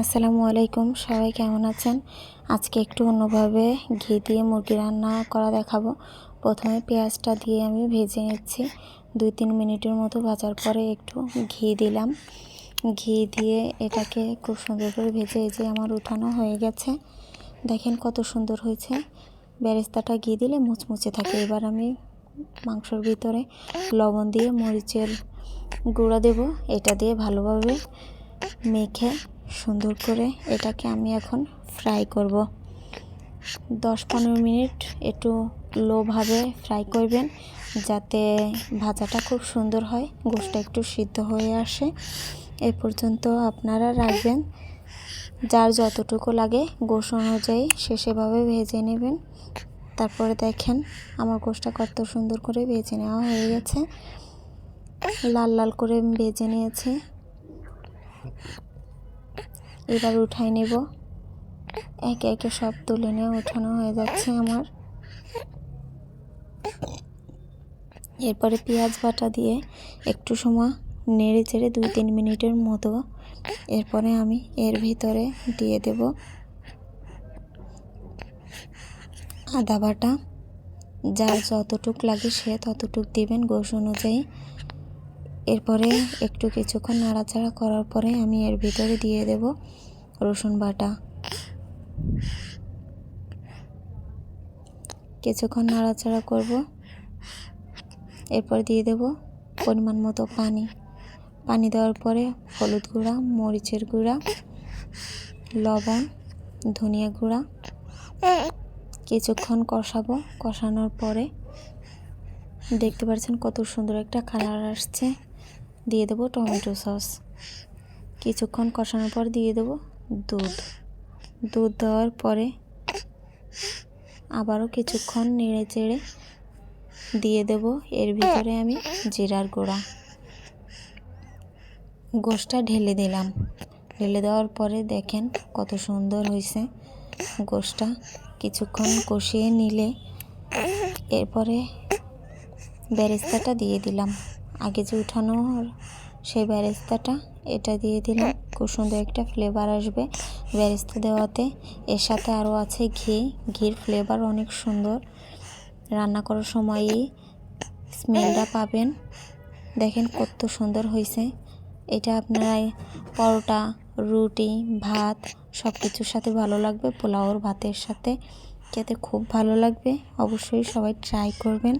আসসালামু আলাইকুম, সবাই কেমন আছেন? আজকে একটু অন্যভাবে ঘি দিয়ে মুরগি রান্না করা দেখাবো। প্রথমে পেঁয়াজটা দিয়ে আমি ভেজে নিচ্ছি। দুই তিন মিনিটের মতো ভাজার পরে একটু ঘি দিলাম। ঘি দিয়ে এটাকে খুব সুন্দর করে ভেজে যে আমার উঠানো হয়ে গেছে। দেখেন কত সুন্দর হয়েছে। বেরেস্তাটা ঘি দিলে মুচমুচে থাকে। এবার আমি মাংসর ভিতরে লবণ দিয়ে মরিচের গুঁড়া দেব। এটা দিয়ে ভালোভাবে মেখে সুন্দর করে এটাকে আমি এখন ফ্রাই করব। দশ পনেরো মিনিট একটু লোভাবে ফ্রাই করবেন যাতে ভাজাটা খুব সুন্দর হয়, গোষ্ঠটা একটু সিদ্ধ হয়ে আসে। এ পর্যন্ত আপনারা রাখবেন। যার যতটুকু লাগে গোশ অনুযায়ী সে সেভাবে ভেজে নেবেন। তারপরে দেখেন আমার গোশটা কত সুন্দর করে ভেজে নেওয়া হয়ে গেছে। লাল লাল করে ভেজে নিয়েছি। এবার উঠাই নেব। একে একে সব তুলে নিয়ে উঠানো হয়ে যাচ্ছে আমার। এরপরে পেঁয়াজ বাটা দিয়ে একটু সময় নেড়ে চেড়ে দুই তিন মিনিটের মতো এরপরে আমি এর ভিতরে দিয়ে দেব আদা বাটা। যার যতটুক লাগে সে ততটুক দিবেন। গোশ অনুযায়ী এরপরে একটু কিছুক্ষণ নাড়াচাড়া করার পরে আমি এর ভিতরে দিয়ে দেব রসুন বাটা। কিছুক্ষণ নাড়াচাড়া করব। এরপর দিয়ে দেব পরিমাণ মতো পানি। পানি দেওয়ার পরে হলুদ গুঁড়া, মরিচের গুঁড়া, লবণ, ধনিয়া গুঁড়া। কিছুক্ষণ কষাবো। কষানোর পরে দেখতে পাচ্ছেন কত সুন্দর একটা কালার আসছে। দিয়ে দেবো টমেটো সস। কিছুক্ষণ কষানোর পর দিয়ে দেবো দুধ। দুধ দেওয়ার পরে আবারও কিছুক্ষণ নেড়ে চেড়ে দিয়ে দেব। এর ভিতরে আমি জিরার গুঁড়া। গোশটা ঢেলে দিলাম। ঢেলে দেওয়ার পরে দেখেন কত সুন্দর হয়েছে গোশটা। কিছুক্ষণ কষিয়ে নিলে এরপরে বেরেস্তাটা দিয়ে দিলাম। আগে যে উঠানো সেই ব্যারেস্তাটা, এটা দিয়ে দিলাম। খুব সুন্দর একটা ফ্লেভার আসবে ব্যারেস্তা দেওয়াতে। এর সাথে আরও আছে ঘি। ঘির ফ্লেভার অনেক সুন্দর। রান্না করার সময়ই স্মেলটা পাবেন। দেখেন কত সুন্দর হয়েছে এটা আপনারা পরোটা, রুটি, ভাত সব কিছুর সাথে ভালো লাগবে। পোলাওর ভাতের সাথে। খেতে খুব ভালো লাগবে। অবশ্যই সবাই ট্রাই করবেন।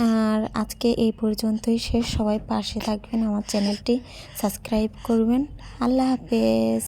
আর আজকে এই পর্যন্তই শেষ। সবাই পাশে থাকবেন আমার চ্যানেলটি সাবস্ক্রাইব করবেন। আল্লাহ হাফেজ।